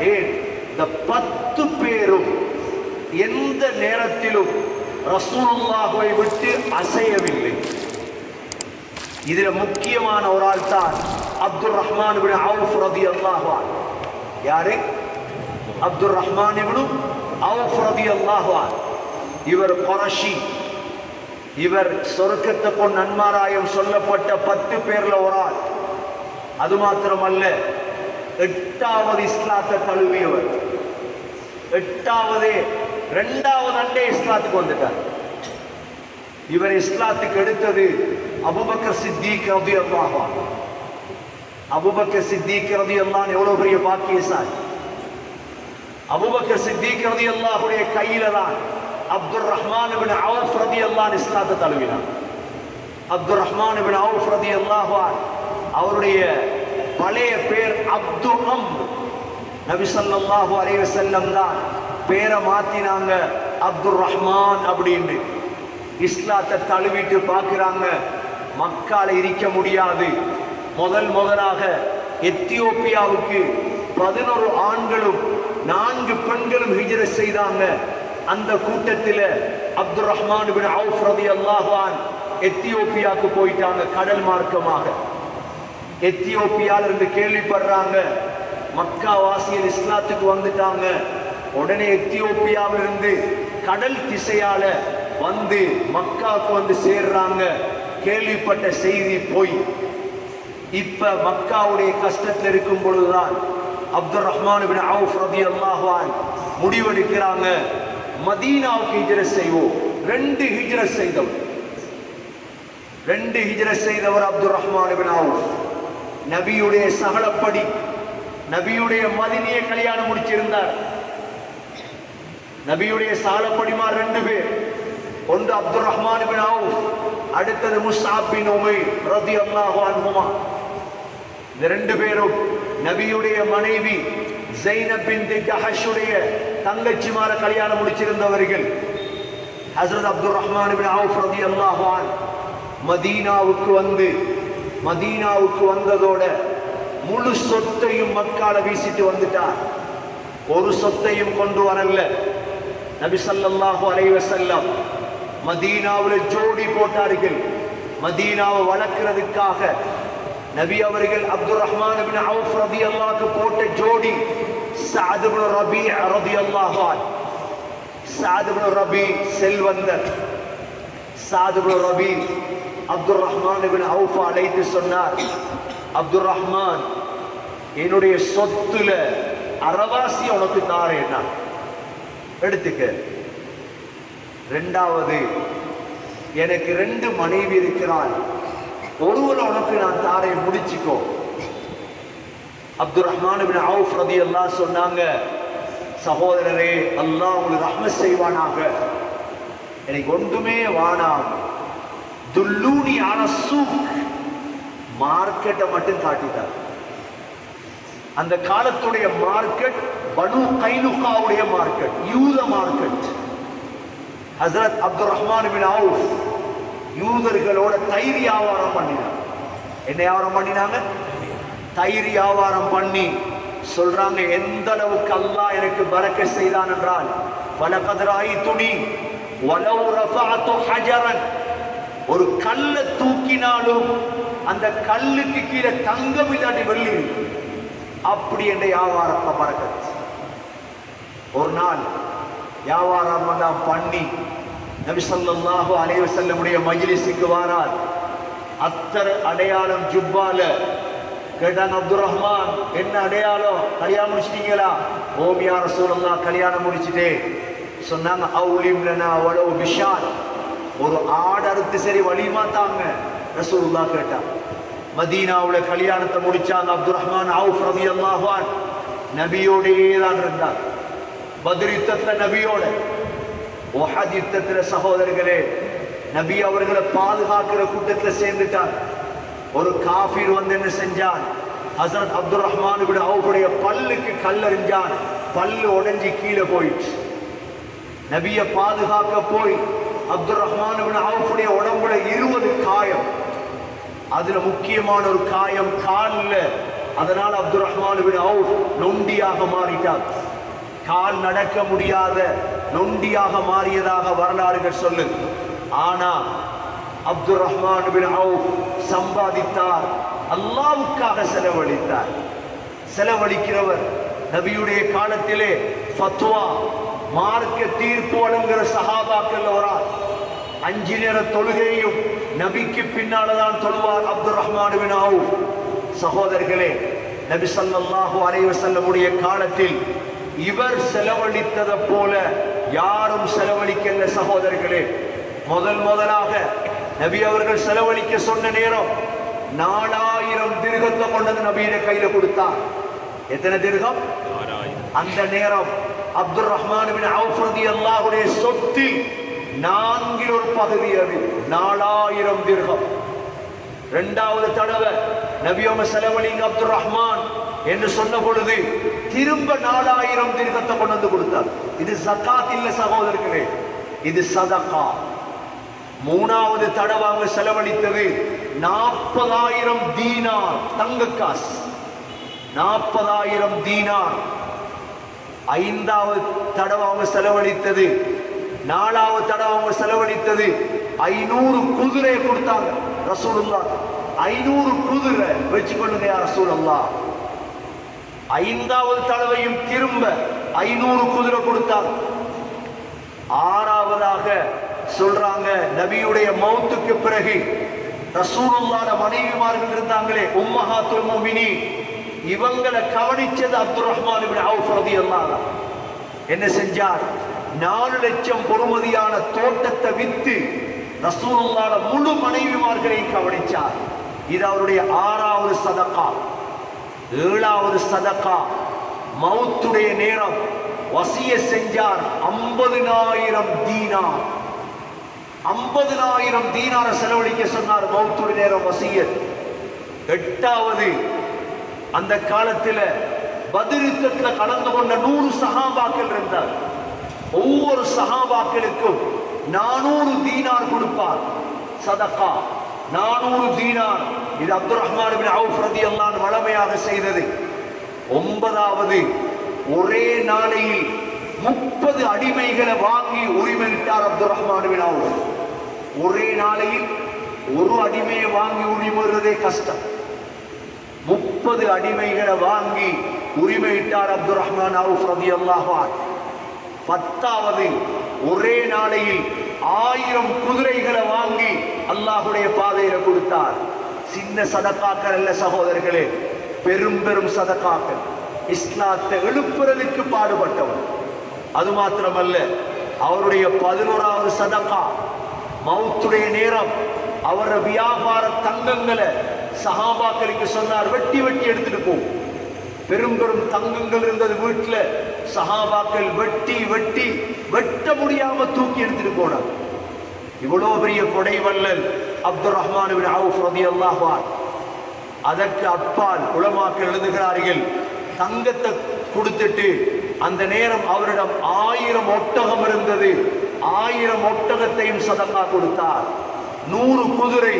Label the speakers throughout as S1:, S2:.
S1: ஏன்? இந்த பத்து பேரும் எந்த நேரத்திலும் ரசூலுல்லாஹுவை விட்டு அசையவில்லை. இதில் முக்கியமான ஒரு ஆள் தான் அப்துல் ரஹ்மான் அவுஃப் ரதி அன்ஹு. யாரு? அப்துல் ரஹ்மான் இப்னு அவுஃப் ரதி அன்ஹு. இவர் கொரஷி இவர் சொருக்கத்தை பொன் நன்மாராயம் சொல்லப்பட்ட பத்து பேர்ல ஒரு ஆள். அது மாத்திரமல்ல எட்டாவது இஸ்லாத்தை தழுவியவர். எட்டாவது ரெண்டாவது அண்டே இஸ்லாத்துக்கு வந்துட்டார். இவர் இஸ்லாத்துக்கு எடுத்தது அபுபக்கர் சித்திக் ரவி அல்லாஹா அபுபக்கர் சித்திக் ரவி அல்லான் எவ்வளவு பெரிய பாக்கியசாலி அபுபக்கர் சித்திக் ரவி அல்லாஹுடைய கையில தான் அப்துல் ரஹ்மான் இப்னு அவுஃப் ரதி அல்லான் இஸ்லாத்தை தழுவினார். அப்துல் ரஹ்மான் இப்னு அவுஃப் ரதி அல்லாஹான் அவருடைய பழைய பேர் அப்து அம் நபிசல்லாஹு அலைய செல்லம் தான் பேரை மாத்தினாங்க அப்துல் ரஹ்மான் அப்படின்னு இஸ்லாத்தை தழுவிட்டு பார்க்குறாங்க. மக்கால இருக்க முடியாது. முதல் முதலாக எத்தியோப்பியாவுக்கு பதினொரு ஆண்களும் நான்கு பெண்களும் ஹிஜர செய்தாங்க. அந்த கூட்டத்தில் அப்துல் ரஹ்மான் பின் அவுஃப் ரதி அல்லாஹான் எத்தியோப்பியாவுக்கு போயிட்டாங்க கடல் மார்க்கமாக. எத்தியோப்பியால இருந்து கேள்விப்படுறாங்க. மக்கா வாசியல் இஸ்லாத்துக்கு வந்துட்டாங்க. உடனே எத்தியோப்பியாவில இருந்து கடல் திசையால வந்து மக்காவுக்கு வந்து சேர்றாங்க. கேள்விப்பட்ட செய்தி போய். இப்ப மக்காவுடைய கஷ்டத்தில் இருக்கும் பொழுதுதான் அப்துல் ரஹ்மான் பின் அவுஃப் ரதி அல்லாஹான் முடிவெடுக்கிறாங்க. மதீனாவுக்கு ஹிஜ்ரத் செய்வோம். ரெண்டு ஹிஜ்ரத் செய்தவர். ரெண்டு ஹிஜ்ரத் செய்தவர் அப்துல் ரஹ்மான் பின் அவுஃப். நபியுடைய சகலப்படி நபியுடைய மதினியை கல்யாணம் முடிச்சிருந்தார். நபியுடைய சாலப்படிமார் ரெண்டு பேர் ஒன்று அப்துல் ரஹ்மான் பின் அவுஃப் அடுத்தது முஸ்ஆப் பின் ரதி ரலியல்லாஹு அன்ஹுமா. இந்த ரெண்டு பேரும் நபியுடைய மனைவி ஜெய்னபின் பின் ஜஹஷுடைய தங்கச்சிமார கல்யாணம் முடிச்சிருந்தவர்கள். ஹஸ்ரத் அப்துல் ரஹ்மான் பின் அவுஃப் ரதி அன்ஹு மதீனாவுக்கு வந்து மதீனாவுக்கு வந்ததோட முழு சொத்தையும் மக்கால வீசிட்டு வந்துட்டார். ஒரு சொத்தையும் கொண்டு வரல. நபி சல்லாஹூ அலைவ செல்லம் மதீனாவில் ஜோடி போட்டார்கள். மதீனாவை வளர்க்கிறதுக்காக நபி அவர்கள் அப்துல் ரஹ்மான் ரபி அவுஃப் போட்ட ஜோடி சஅத் ரபி அரபி ரலியல்லாஹு அன்ஹு ரபி செல்வந்தர். சஅத் ரபி அப்துல் ரஹ்மான் அவுஃபா அழைத்து சொன்னார் அப்துல் ரஹ்மான் என்னுடைய சொத்துல அறவாசி உனக்கு தாரேன் எடுத்துக்க. ரெண்டாவது எனக்கு ரெண்டு மனைவி இருக்கிறாள். ஒருவர் உனக்கு நான் தாரை முடிச்சுக்கோ. அப்துல் ரஹ்மான் அவுஃப் ரதி எல்லாம் சொன்னாங்க சகோதரரே அல்லாஹ் உங்களுக்கு ரஹ்ம செய்வானாக. எனக்கு ஒன்றுமே வானாம் துல்லூனி அரசு மார்க்கெட்டை மட்டும் காட்டிட்டார். அந்த காலத்துடைய மார்க்கெட் பனு கைனுகாவுடைய மார்க்கெட் யூத மார்க்கெட். ஹசரத் அப்துல் ரஹ்மான் பின் அவுஃப் யூதர்களோட தயிர் வியாபாரம் பண்ணினார். என்ன வியாபாரம் பண்ணினாங்க? தயிர் வியாபாரம் பண்ணி சொல்றாங்க எந்த அளவுக்கு அல்லாஹ் எனக்கு பறக்க செய்தான் என்றால் வலகதராய் துணி வலவு ரஃபாத்து ஹஜரன் ஒரு கல்லை தூக்கினாலும் அந்த கல்லுக்கு கீழே தங்கம் இல்லாட்டி வெள்ளி அப்படி என்ற வியாபாரத்தை பறக்கத்து ஒரு நாள் வியாபாரம் தான் பண்ணி நபி ஸல்லல்லாஹு அலைஹி வஸல்லமுடைய மஜ்லிஸுக்கு வாரார். அத்தர் அடையாளம் ஜுப்பால. கேட்டாங்க அப்துல் ரஹ்மான் என்ன அடையாளம்? கல்யாணம் முடிச்சிட்டீங்களா? ஓமியார சூழல்லாம் கல்யாணம் முடிச்சிட்டே சொன்னாங்க அவுலிம் லனா வலவு ஒரு ஆடு அறுத்து சரி வலிமா தாங்க? ரசூலுல்லாஹ் கேட்டா மதீனாவுல கல்யாணத்தை முடிச்சாங்க அப்துல் ரஹ்மான் அவுஃப் ரவி அன்ஹு நபியோடையே தான் இருந்தார். பத்ர் நபியோட ஒஹத் யுத்தத்துல சகோதரர்களே நபி அவர்களை பாதுகாக்கிற கூட்டத்தில் சேர்ந்துட்டார். ஒரு காஃபீர் வந்து என்ன செஞ்சான்? ஹசரத் அப்துல் ரஹ்மான் இப்படி அவருடைய பல்லுக்கு கல்லறிஞ்சான் பல்லு உடஞ்சி கீழே போயிடுச்சு. நபியை பாதுகாக்க போய் அப்துல் ரஹ்மான் அவருடைய அவுஃபுடைய உடம்புல இருபது காயம். அதுல முக்கியமான ஒரு காயம் காலில். அதனால் அப்துல் ரஹ்மான் பின் அவுஃப் நொண்டியாக மாறிட்டார். கால் நடக்க முடியாத நொண்டியாக மாறியதாக வரலாறுகள் சொல்லு. ஆனா அப்துல் ரஹ்மான் அவுஃப் சம்பாதித்தார். அல்லாவுக்காக செலவழித்தார். செலவழிக்கிறவர் நபியுடைய காலத்திலே ஃபத்வா. மார்க்க தீர்ப்பு வழங்குகிற சஹாபாக்கள் வரார். அஞ்சு நேர தொழுகையும் நபிக்கு பின்னால்தான் தொழுவார் அப்துல் ரஹ்மான் பின் அவுஃப். சகோதரர்களே நபி ஸல்லல்லாஹு அலைஹி வஸல்லமுடைய காலத்தில் இவர் செலவழித்ததை போல யாரும் செலவழிக்கல சகோதரர்களே. முதல் முதலாக நபி அவர்கள் செலவழிக்க சொன்ன நேரம் நாலாயிரம் திருகத்தை கொண்டது நபியிட கையில கொடுத்தார் எத்தனை திருகம்? அந்த நேரம் அப்துல் ரஹ்மான் பின் சொத்தில் நான்கில் ஒரு பகுதி அது. நாலாயிரம் திர்கம் இரண்டாவது தடவை நபியோம செலவழிங்க அப்துல் ரஹ்மான் என்று சொன்ன பொழுது திரும்ப நாலாயிரம் திருகத்தை கொண்டு வந்து கொடுத்தார். இது சக்காத் இல்ல சகோதரர்களே இது சதகா மூணாவது தடவை அவங்க செலவழித்தது நாற்பதாயிரம் தீனார் தங்க காசு. நாற்பதாயிரம் தீனார். ஐந்தாவது தடவை அவங்க செலவழித்தது. நாலாவது தடவை அவங்க செலவழித்தது. ஐநூறு குதிரையை கொடுத்தாங்க ரசூலுல்லா ஐநூறு குதிரை வச்சுக்கொள்ளுங்க யார் ரசூலுல்லா ஐந்தாவது தடவையும் திரும்ப ஐநூறு குதிரை கொடுத்தாங்க. ஆறாவதாக சொல்றாங்க நபியுடைய மௌத்துக்கு பிறகு ரசூலுல்லாட மனைவிமார்கள் இருந்தாங்களே உம்மஹாத்துல் முமினி இவங்களை கவனிச்சது அப்துல் ரஹ்மான் என்ன செஞ்சார்? நாலு லட்சம் பொறுமதியான தோட்டத்தை வித்து ரசூலுல்லாட முழு மனைவிமார்களை கவனிச்சார். இது அவருடைய ஆறாவது சதக்கா. ஏழாவது சதக்கா. மௌத்துடைய நேரம். வசிய செஞ்சார் ஐம்பதினாயிரம் தீனா ஐம்பதினாயிரம் தீனார செலவழிக்க சொன்னார் மௌத்துடைய நேரம் வசியத் எட்டாவது அந்த காலத்தில் பதிருத்தத்துல கலந்து கொண்ட நூறு சகாபாக்கள் இருந்தார். ஒவ்வொரு சகாபாக்களுக்கும் நானூறு தீனார் கொடுப்பார். சதகா நானூறு தீனார். இது அப்துல் ரஹ்மான் பின் அவுஃப் அல்லான் வளமையாக செய்தது. ஒன்பதாவது ஒரே நாளையில் முப்பது அடிமைகளை வாங்கி உரிமையிட்டார் அப்துல் ரஹ்மான் பின் அவுஃப். ஒரே நாளையில் ஒரு அடிமையை வாங்கி உரிமைறதே கஷ்டம். முப்பது அடிமைகளை வாங்கி உரிமையிட்டார் அப்துல் ரஹ்மான் அவுஃப் பத்தாவது ஒரே நாளையில் ஆயிரம் குதிரைகளை வாங்கி அல்லாஹுடைய பாதையில கொடுத்தார். சின்ன சதக்காக்கள் அல்ல சகோதரர்களே பெரும் பெரும் சதக்காக்கள். இஸ்லாத்தை எழுப்புறதுக்கு பாடுபட்டவர். அது மாத்திரமல்ல அவருடைய பதினோராவது சதக்கா மவுத்துடைய நேரம் அவர வியாபார தங்கங்களை சஹாபாக்களுக்கு சொன்னார் வெட்டி வெட்டி எடுத்துட்டு போ. பெரும் பெரும் தங்கங்கள் இருந்தது வீட்டில். சஹாபாக்கள் வெட்டி வெட்டி வெட்ட முடியாம தூக்கி எடுத்துட்டு போனார் இவ்வளோ பெரிய கொடை வல்லல் அப்துல் ரஹ்மான் பின் அவுஃப் ரலியல்லாஹு அதற்கு அப்பால் உலமாக்கள் எழுதுகிறார்கள் தங்கத்தை கொடுத்துட்டு அந்த நேரம் அவரிடம் ஆயிரம் ஒட்டகம் இருந்தது. ஆயிரம் ஒட்டகத்தையும் சதக்கா கொடுத்தார். நூறு குதிரை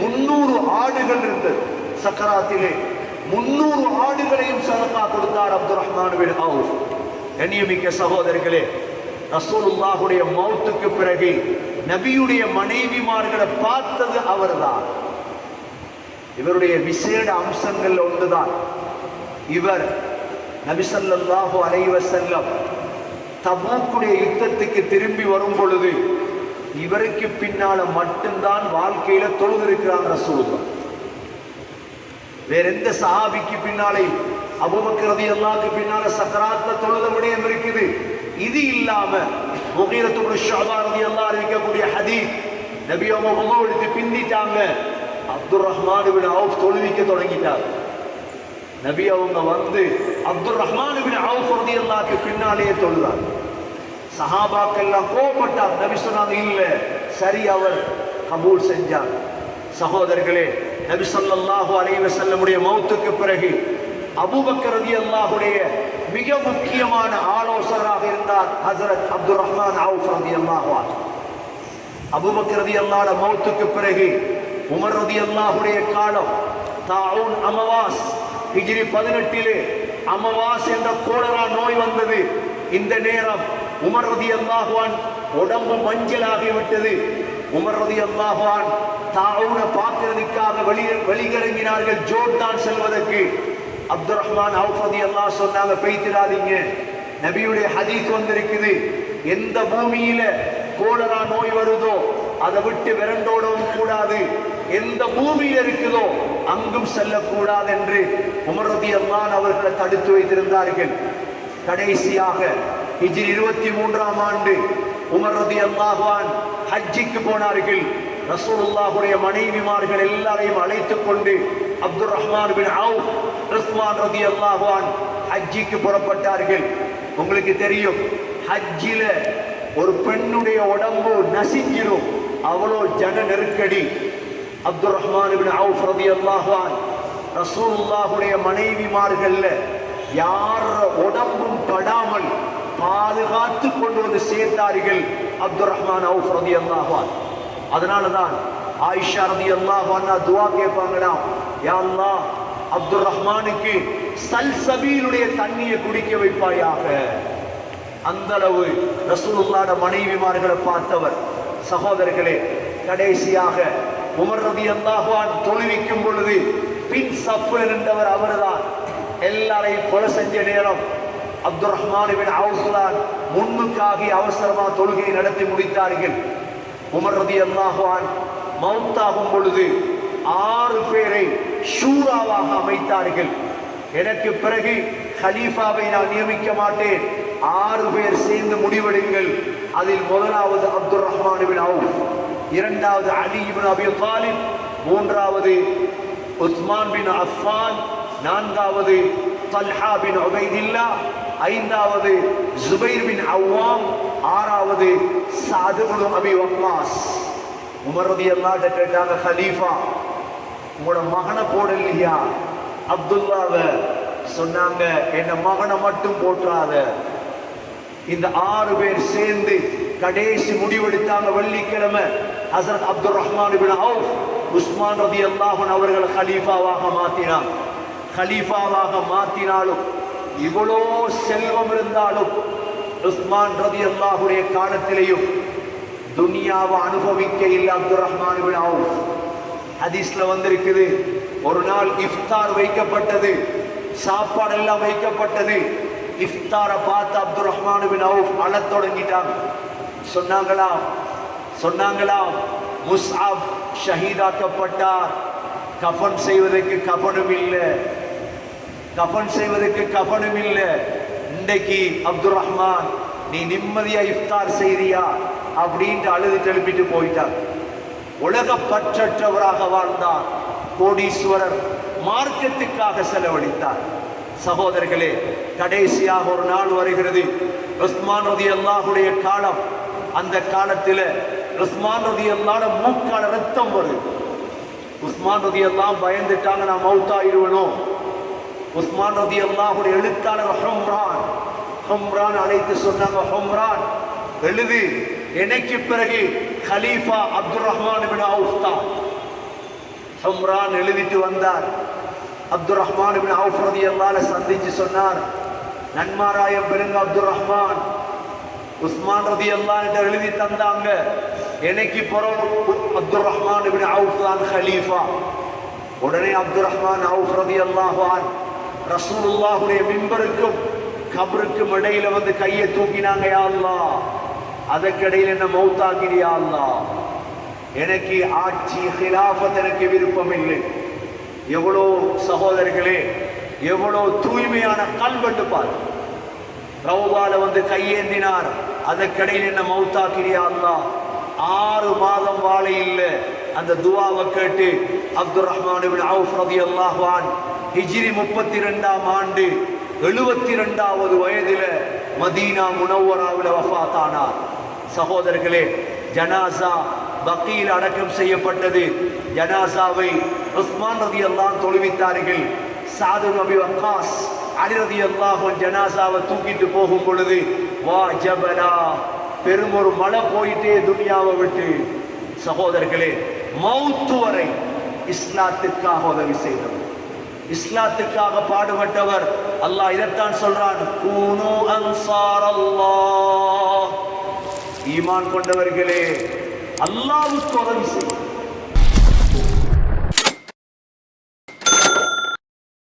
S1: முன்னூறு ஆடுகள் இருந்தது. சக்கராத்திலே முன்னூறு ஆடுகளையும் சதக்கா கொடுத்தார் அப்துல் ரஹ்மான் அவுஃப். கண்ணியமிக்க சகோதரர்களே ரசூலுல்லாஹுடைய மௌத்துக்கு பிறகு நபியுடைய மனைவிமார்களை பார்த்தது அவர்தான். இவருடைய விசேட அம்சங்கள் ஒன்றுதான். இவர் நபி ஸல்லல்லாஹு அலைஹி தபூக்குடைய யுத்தத்துக்கு திரும்பி வரும் பொழுது இவருக்கு பின்னால மட்டும்தான் வாழ்க்கையில தொழுதிருக்கிறாங்க ரசூலுல்லா வேற எந்த சஹாபிக்கு பின்னாலே அபூபக்கர் அல்லாக்கு பின்னால சக்கராத்ல தொழுத விடயம் இருக்குது? இது இல்லாம முகீரத்துடைய ஷாபாரதி அல்லா ரலியல்லாஹு அறிவிக்கக்கூடிய ஹதீஸ் நபி அவங்க எடுத்து பிந்திட்டாங்க அப்துல் ரஹ்மான் இப்னு அவுஃப் தொழுவிக்க தொடங்கிட்டார் நபி அவங்க வந்து அப்துல் ரஹ்மான் இப்னு அவுஃப் ரலியல்லாஹு பின்னாலேயே தொழுதார் சஹாபாக்கள் கோபப்பட்டார் நபி சொன்னாங்க இல்லை சரி அவர் கபூல் செஞ்சார். சகோதரர்களே நபி ஸல்லல்லாஹு அலைவ செல்லமுடைய மௌத்துக்கு பிறகு அபுபக்கரதி அல்லாஹுடைய மிக முக்கியமான ஆலோசகராக இருந்தார் ஹசரத் அப்துல் ரஹ்மான் அவுஃப் ரதி அல்லாஹா அபுபக்கரதி அல்லாட மௌத்துக்கு பிறகு உமர் ரதி அல்லாஹுடைய காலம் தாவுன் அமவாஸ் ஹிஜ்ரி பதினெட்டிலே அமவாஸ் என்ற கோளரா நோய் வந்தது. இந்த நேரம் உமர் ரதி அல்லாஹுவான் உடம்பு மஞ்சளாகிவிட்டது உமர் ரதி அல்லாஹுவான் தாவுன பார்க்கிறதுக்காக வெளி வெளிகிறங்கினார்கள் ஜோர்தான் செல்வதற்கு. அப்துல் ரஹ்மான் அவுஃபதி அல்லாஹ் சொன்னாங்க பெய்த்திடாதீங்க நபியுடைய ஹதீஸ் வந்திருக்குது. எந்த பூமியில கோலரா நோய் வருதோ அதை விட்டு விரண்டோடவும் கூடாது. எந்த பூமியில் இருக்குதோ அங்கும் செல்லக்கூடாது என்று உமரதி அல்லான் அவர்களை தடுத்து வைத்திருந்தார்கள். கடைசியாக ஹிஜ்ரி இருபத்தி மூன்றாம் ஆண்டு உமர் ரதி அல்லாஹான் ஹஜ்ஜிக்கு போனார்கள். ரசூலுல்லாஹுடைய மனைவிமார்கள் எல்லாரையும் அழைத்துக் கொண்டு அப்துல் ரஹ்மான் பின் ஆவ் ரஸ்மான் ரதி அல்லாஹான் ஹஜ்ஜிக்கு புறப்பட்டார்கள். உங்களுக்கு தெரியும் ஹஜ்ஜில ஒரு பெண்ணுடைய உடம்பு நசிஞ்சிரும். அவ்வளோ ஜன நெருக்கடி. அப்துல் ரஹ்மான் பின் ஆவ் ரதி அல்லாஹான் ரசூலுல்லாஹுடைய மனைவிமார்கள்ல யார் உடம்பும் படாமல் பாதுகாத்து கொண்டு வந்து சேர்த்தார்கள் அப்துல் ரஹ்மான் அவுஃப் ரதி அல்லாஹான் அதனால தான் ஆயிஷா ரதி அல்லாஹான்னா துவா கேட்பாங்களாம் யா அல்லா அப்துல் ரஹ்மானுக்கு சல்சபீலுடைய தண்ணியை குடிக்க வைப்பாயாக. அந்த அளவு ரசூலுல்லாட மனைவிமார்களை பார்த்தவர் சகோதரர்களே கடைசியாக உமர் ரதி அல்லாஹான் தொழுவிக்கும் பொழுது பின் சஃபில் நின்றவர் அவர்தான். எல்லாரையும் கொலை செஞ்ச நேரம் அப்துல் ரஹ்மான் பின் அவுஸ்லான் முன்னுக்காகி அவசரமா தொழுகை நடத்தி முடித்தார்கள். உமர் ரதி அல்லாஹான் மவுத்தாகும் பொழுது ஆறு பேரை ஷூராவாக அமைத்தார்கள். எனக்கு பிறகு ஹலீஃபாவை நான் நியமிக்க மாட்டேன். ஆறு பேர் சேர்ந்து முடிவெடுங்கள். அதில் முதலாவது அப்துல் ரஹ்மான் பின் அவுஃப் இரண்டாவது அலி இபின் அபி தாலிப் மூன்றாவது உஸ்மான் பின் அஃபான் நான்காவது தல்ஹா பின் உபைதில்லா ஐந்தாவது ஜுபைர் பின் அவ்வாம் ஆறாவது சாது அபி வக்காஸ் உமர் ரலியல்லாஹு கேட்டாங்க ஹலீஃபா உங்களோட மகனை போடலையா? அப்துல்லாவை சொன்னாங்க என்ன மகனை மட்டும் போற்றாத. இந்த ஆறு பேர் சேர்ந்து கடைசி முடிவெடுத்தாங்க வெள்ளிக்கிழமை. ஹசரத் அப்துல் ரஹ்மான் பின் அவுஃப் உஸ்மான் ரதி அல்லாஹன் அவர்கள் ஹலீஃபாவாக மாத்தினான் ஹலீஃபாவாக மாத்தினாலும் இவ்வளோ செல்வம் இருந்தாலும் உஸ்மான் ரதி அல்லாஹுடைய காலத்திலேயும் துனியாவை அனுபவிக்க இல்லை அப்துல் ரஹ்மான் பின் ஹதீஸ்ல வந்திருக்குது ஒரு நாள் இஃப்தார் வைக்கப்பட்டது சாப்பாடு எல்லாம் வைக்கப்பட்டது இஃப்தாரை பார்த்து அப்துல் ரஹ்மான் பின் அவுஃப் அழத் தொடங்கிட்டாங்க. சொன்னாங்களா? சொன்னாங்களா? முஸ்அப் ஷஹீதாக்கப்பட்டார். கஃபன் செய்வதற்கு கஃபனும் இல்லை. கஃபன் செய்வதற்கு கஃபனும் இல்லை. இன்றைக்கு அப்துல் ரஹ்மான் நீ நிம்மதியா இஃப்தார் செய்றியா? அப்படின்ட்டு அழுது எழுப்பிட்டு போயிட்டார். உலக பற்றற்றவராக வாழ்ந்தார் கோடீஸ்வரர். மார்க்கத்துக்காக செலவழித்தார். சகோதரர்களே கடைசியாக ஒரு நாள் வருகிறது. உஸ்மான் ரதி அல்லாஹுடைய காலம். அந்த காலத்தில் உஸ்மான் ரதி அல்லாட மூக்கால ரத்தம் வருது. உஸ்மான் ரதி எல்லாம் பயந்துட்டாங்க நான் மவுத்தாயிடுவனும் உஸ்மான் ரதி அல்லாஹுடைய எழுத்தாளர் ஹம்ரான். ஹம்ரான் அழைத்து சொன்னாங்க ஹம்ரான் எழுது. எனக்கு பிறகு கலீஃபா அப்துல் ரஹ்மான் பின் அவுஃப் தான். ஹம்ரான் எழுதிட்டு வந்தார். அப்துல் ரஹ்மான் பின் அவுஃப் ரதி அல்லால சந்திச்சு சொன்னார் நன்மாராயம் பெருங்க அப்துல் ரஹ்மான் உஸ்மான் ரதி அல்லாஹ் எழுதி தந்தாங்க எனக்கு பிறகு அப்துல் ரஹ்மான் பின் அவுஃப் தான் ஹலீஃபா உடனே அப்துல் ரஹ்மான் அவுஃப் ரதி அல்லாஹான் ரசூலுல்லாஹுடைய மின்பருக்கும் கபருக்கும் இடையில வந்து கையை தூக்கினாங்க யா அதற்கிடையில் என்ன மௌத்தாக்கிறியா எனக்கு ஆட்சி ஹிலாபத் எனக்கு விருப்பம் இல்லை எவ்வளோ சகோதரர்களே எவ்வளோ தூய்மையான கல்வெட்டு பார். ரவுபால வந்து கையேந்தினார். அதற்கிடையில் என்ன மௌத்தாக்கிறியா அல்லாஹ். ஆறு மாதம் வாழை இல்லை. அந்த துவாவை கேட்டு அப்துல் ரஹ்மான் அவுஃப் ரலியல்லாஹு அல்லாஹான் ஹிஜிரி முப்பத்தி ரெண்டாம் ஆண்டு எழுபத்தி ரெண்டாவது வயதில் மதீனா முனவராவில் வஃபாத்தானார் சகோதரர்களே ஜனாசா பக்கீல் அடக்கம் செய்யப்பட்டது. ஜனாசாவை உஸ்மான் ரதி அல்லாஹ் தொழுவித்தார்கள். சாது நபி வக்காஸ் அலி ரதி அல்லாஹ் ஜனாசாவை தூக்கிட்டு போகும் பொழுது வா ஜபலா பெரும் ஒரு மழை போயிட்டே துனியாவை விட்டு. சகோதரர்களே மௌத்து வரை இஸ்லாத்துக்காக உதவி செய்தவர். இஸ்லாத்துக்காக பாடுபட்டவர். அல்லாஹ் இதைத்தான் சொல்றான். கூனு அன்சார் அல்லாஹ் ஈமான் கொண்டவர்களே அல்லாவுக்கு உதவி செய்யும்